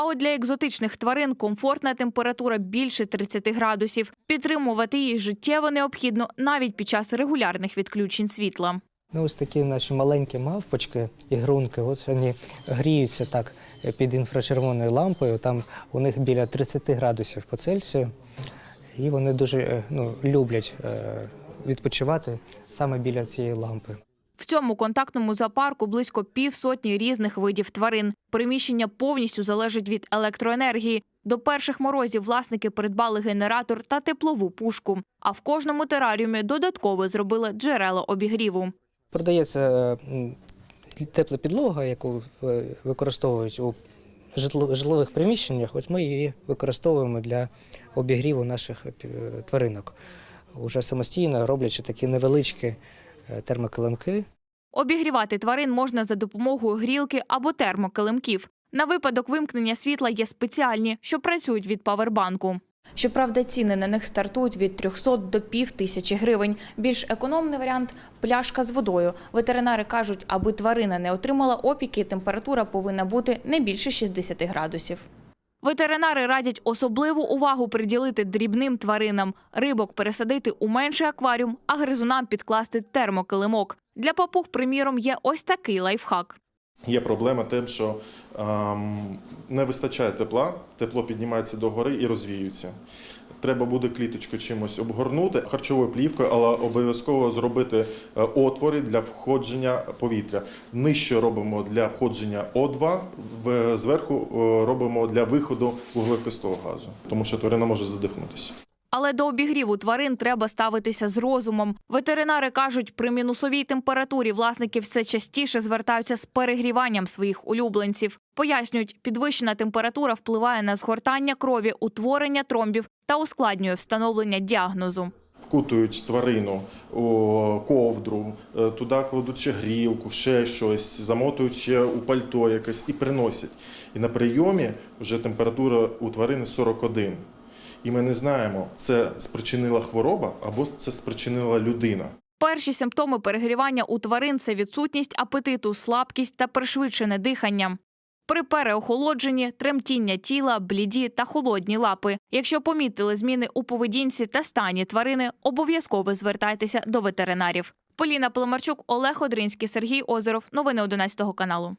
А от для екзотичних тварин комфортна температура більше 30 градусів. Підтримувати її життєво необхідно навіть під час регулярних відключень світла. Ну, ось такі наші маленькі мавпочки, ігрунки, от вони гріються так під інфрачервоною лампою. Там у них біля 30 градусів по Цельсію. І вони дуже е, ну, люблять е, відпочивати саме біля цієї лампи. В цьому контактному зоопарку близько півсотні різних видів тварин. Приміщення повністю залежить від електроенергії. До перших морозів власники придбали генератор та теплову пушку. А в кожному тераріумі додатково зробили джерело обігріву. Продається е, тепла підлога, яку е, використовують у житлових приміщеннях. От ми її використовуємо для обігріву наших е, тваринок. Уже самостійно роблячи такі невеличкі термокилимки. Обігрівати тварин можна за допомогою грілки або термокилимків. На випадок вимкнення світла є спеціальні, що працюють від павербанку. Щоправда, ціни на них стартують від 300 до пів тисячі гривень. Більш економний варіант пляшка з водою. Ветеринари кажуть, аби тварина не отримала опіки, температура повинна бути не більше 60 градусів. Ветеринари радять особливу увагу приділити дрібним тваринам. Рибок пересадити у менший акваріум, а гризунам підкласти термокилимок. Для папуг, приміром, є ось такий лайфхак. Є проблема тим, що ем, не вистачає тепла, тепло піднімається догори і розвіюється. Треба буде кліточку чимось обгорнути харчовою плівкою, але обов'язково зробити е, отвори для входження повітря. Нижче робимо для входження О2, в- зверху е, робимо для виходу вуглекислого газу, тому що тварина може задихнутися. Але до обігріву тварин треба ставитися з розумом. Ветеринари кажуть, при мінусовій температурі власники все частіше звертаються з перегріванням своїх улюбленців. Пояснюють, підвищена температура впливає на згортання крові, утворення тромбів та ускладнює встановлення діагнозу. Вкутують тварину ковдру, е, туди кладуть ще грілку, ще щось, замотують ще у пальто якесь і приносять. І на прийомі вже температура у тварини 41. І ми не знаємо, це спричинила хвороба або це спричинила людина. Перші симптоми перегрівання у тварин це відсутність апетиту, слабкість та пришвидшене дихання. При переохолодженні тремтіння тіла, бліді та холодні лапи. Якщо помітили зміни у поведінці та стані тварини, обов'язково звертайтеся до ветеринарів. Поліна Поломарчук, Олег Одринський, Сергій Озеров. Новини 11 каналу.